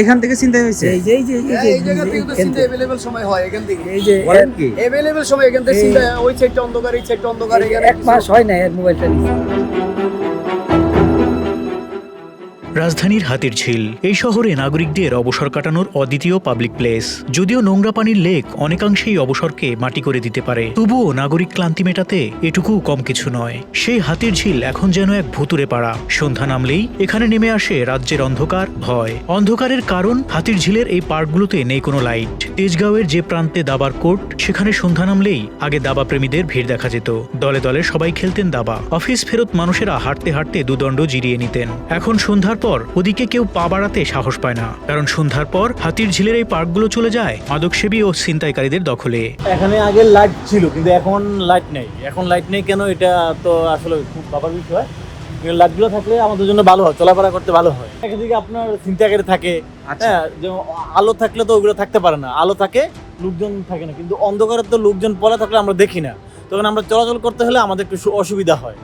এখান থেকে চিন্তা হয়েছে? এই যে এই যে এই যে এই জায়গা থেকে তো চিন্তা अवेलेबल অ্যাভেলেবল সময় হয় এখান থেকে। এই যে বলেন কি অ্যাভেলেবল সময় এখান থেকে চিন্তা ওই সাইডটা অন্ধকার এই সাইডটা অন্ধকার এখানে এক মাস হয় না এর মোবাইলটা নিয়ে। রাজধানীর হাতির ঝিল। এই শহরে নাগরিকদের অবসর কাটানোর অদ্বিতীয় পাবলিক প্লেস যদিও নোংরা পানির লেক অনেকাংশেই অবসরকে মাটি করে দিতে পারে। তবুও নাগরিক ক্লান্তি মেটাতে এটুকু কম কিছু নয়। সেই হাতির ঝিল এখন যেন এক ভুতুরে পাড়া। সন্ধ্যা নামলেই এখানে নেমে আসে রাজ্যের অন্ধকার, ভয়। অন্ধকারের কারণ হাতির ঝিলের এই পার্কগুলোতে নেই কোনো লাইট তেজগাঁওয়ের যে প্রান্তে দাবার কোর্ট সেখানে সন্ধ্যা নামলেই আগে দাবা প্রেমীদের ভিড় দেখা যেত। দলে দলে সবাই খেলতেন দাবা। অফিস ফেরত মানুষেরা হাঁটতে হাঁটতে দুদণ্ড জিরিয়ে নিতেন। এখন সন্ধ্যার পর ওদিকে কেউ পা বাড়াতে সাহস পায় না। কারণ সন্ধ্যার পর হাতির ঝিলের এই পার্কগুলো চলে যায় মাদকসেবী ও ছিনতাইকারীদের দখলে। এখানে আগে লাইট ছিল কিন্তু এখন লাইট নেই। এখন লাইট নেই কেন? এটা তো আসলে খুব বাবার বিষয়। লাইটগুলো থাকলে আমাদের জন্য ভালো হয় চলাফেরা করতে ভালো হয়। একদিকে আপনার চিন্তাকারী থাকে আচ্ছা। হ্যাঁ যেমন আলো থাকলে তো ওগুলো থাকতে পারে না। আলো থাকে লোকজন থাকে না। কিন্তু অন্ধকারে তো লোকজন পলা থাকলে আমরা দেখি না। তখন আমরা চলাচল করতে হলে আমাদের একটু অসুবিধা হয়।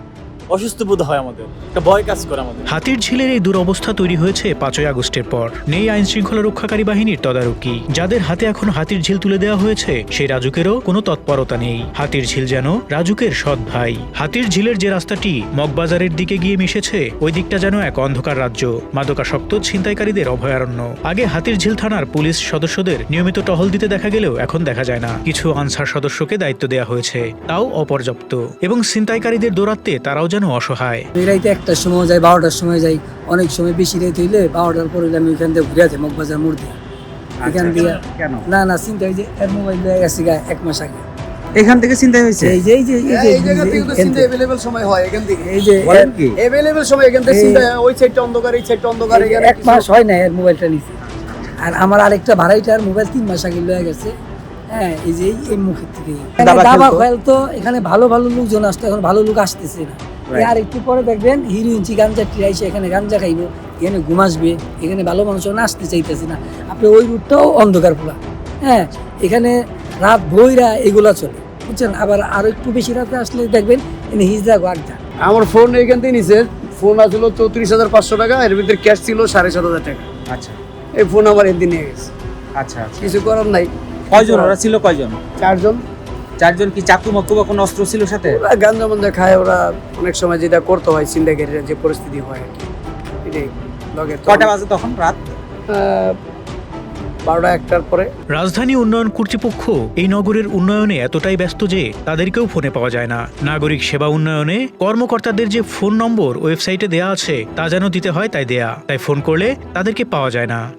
অসুস্থ বোধ হয় আমাদের। একটা ভয় কাজ করে আমাদের। হাতির ঝিলের এই দুরবস্থা তৈরি হয়েছে পাঁচই আগস্টের পর। নেই আইন শৃঙ্খলা রক্ষাকারী বাহিনীর তদারকি। যাদের হাতে এখন হাতির ঝিল তুলে দেওয়া হয়েছে, সেই রাজুকেরও কোনো তৎপরতা নেই। হাতির ঝিল যেন রাজুকের সৎ ভাই। হাতির ঝিলের যে রাস্তাটি মগবাজারের দিকে গিয়ে মিশেছে, ওই দিকটা যেন এক অন্ধকার রাজ্য। মাদকাসক্ত ছিনতাইকারীদের অভয়ারণ্য। আগে হাতির ঝিল থানার পুলিশ সদস্যদের নিয়মিত টহল দিতে দেখা গেলেও এখন দেখা যায় না। কিছু আনসার সদস্যকে দায়িত্ব দেওয়া হয়েছে। তাও অপর্যাপ্ত। এবং ছিনতাইকারীদের দৌরাত্মে তারাও যেন অসহায় এই রাইতে একটার সময় যাই বারোটার সময় যাই অনেক সময় বেশি রাইতে হইলে বারোটার পরে আমি ওইখান থেকে ঘুরে যাই মগবাজার মোড় দিয়ে এখান দিয়ে না না চিন্তা হয়েছে এর মোবাইল দিয়ে গেছে এক মাস আগে এখান থেকে চিন্তা হয়েছে এই যে এই যে এই যে চিন্তা সময় হয় এখান থেকে এই যে সময় এখান থেকে চিন্তা ওই সাইডটা অন্ধকার এই সাইডটা অন্ধকার এখানে এক মাস হয় না এর মোবাইলটা নিছে আর আমার আরেকটা ভাড়াইটার মোবাইল তিন মাস আগে লয়ে গেছে হ্যাঁ এই যে এই- মুখের থেকে দাবা খেলতো? এখানে ভালো ভালো লোকজন আসতো এখন ভালো লোক আসতেছে না. আর একটু পরে দেখবেন হিরো ইঞ্চি গাঞ্জা টিরাইছে এখানে গাঞ্জা খাইবে এখানে ঘুমাসবে এখানে ভালো মানুষ এখন আসতে চাইতেছে না। আপনি ওই রুটটাও অন্ধকার পুরা হ্যাঁ এখানে রাত বইরা এগুলা চলে বুঝছেন? আবার আরও একটু বেশি রাতে আসলে দেখবেন এখানে হিজড়া আড্ডা আমার ফোন এইখান থেকে নিছে ফোন আসলো চৌত্রিশ হাজার পাঁচশো টাকা এর ভিতরে ক্যাশ ছিল সাড়ে সাত হাজার টাকা। আচ্ছা। এই ফোন আমার এদিন নিয়ে গেছে। আচ্ছা আচ্ছা। কিছু করার নাই। কয়জন? ওরা ছিল কয়জন? চারজন। চারজন কি চাকু মাকু বা কোনো অস্ত্র ছিল সাথে? গাঞ্জা মঞ্জা খায় ওরা অনেক সময় যেটা করতে হয় সিন্ডিকেটের যে পরিস্থিতি হয় আর কি। এটাই লগের তো- বাজে তখন? রাত? বারোটা একটার পরে। রাজধানী উন্নয়ন কর্তৃপক্ষ এই নগরের উন্নয়নে এতটাই ব্যস্ত যে তাদেরকেও ফোনে পাওয়া যায় না। নাগরিক সেবা উন্নয়নে কর্মকর্তাদের যে ফোন নম্বর ওয়েবসাইটে দেয়া আছে তা যেন দিতে হয় তাই দেয়া। তাই ফোন করলে তাদেরকে পাওয়া যায় না।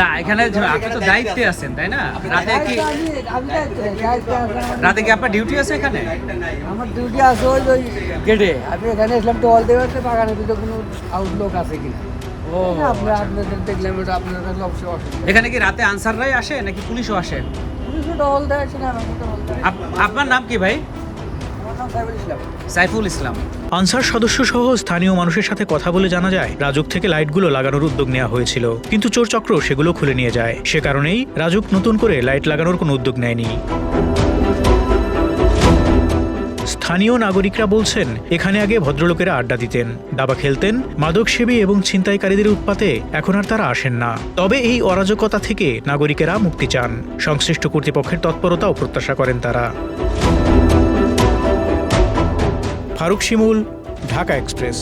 না এখানে আপনি তো দায়িত্বে আছেন তাই না? রাতে কি রাতে কি আপনার ডিউটি আছে এখানে? আমার ডিউটি আছে ওই ওই গেটে? আমি এখানে এসলাম তো অল দেওয়াতে বাগানে দুটো কোনো আউটলোক আছে কিনা। ও আপনার আপনাদের দেখলাম এটা আপনার কাছে অবশ্যই অসুবিধা। এখানে কি রাতে আনসাররাই আসে নাকি পুলিশও আসে? পুলিশও টহল দেয় আছে না আমাকে টহল দেয়। আপনার নাম কি ভাই? সাইফুল ইসলাম। আনসার সদস্য সহ স্থানীয় মানুষের সাথে কথা বলে জানা যায় রাজুক থেকে লাইটগুলো লাগানোর উদ্যোগ নেওয়া হয়েছিল কিন্তু চোর চক্র সেগুলো খুলে নিয়ে যায়। সে কারণেই রাজুক নতুন করে লাইট লাগানোর কোনো উদ্যোগ নেয়নি। স্থানীয় নাগরিকরা বলছেন এখানে আগে ভদ্রলোকেরা আড্ডা দিতেন দাবা খেলতেন মাদকসেবী এবং ছিনতাইকারীদের উৎপাতে এখন আর তারা আসেন না। তবে এই অরাজকতা থেকে নাগরিকেরা মুক্তি চান। সংশ্লিষ্ট কর্তৃপক্ষের তৎপরতাও প্রত্যাশা করেন তারা। ফারুক শিমুল ঢাকা এক্সপ্রেস।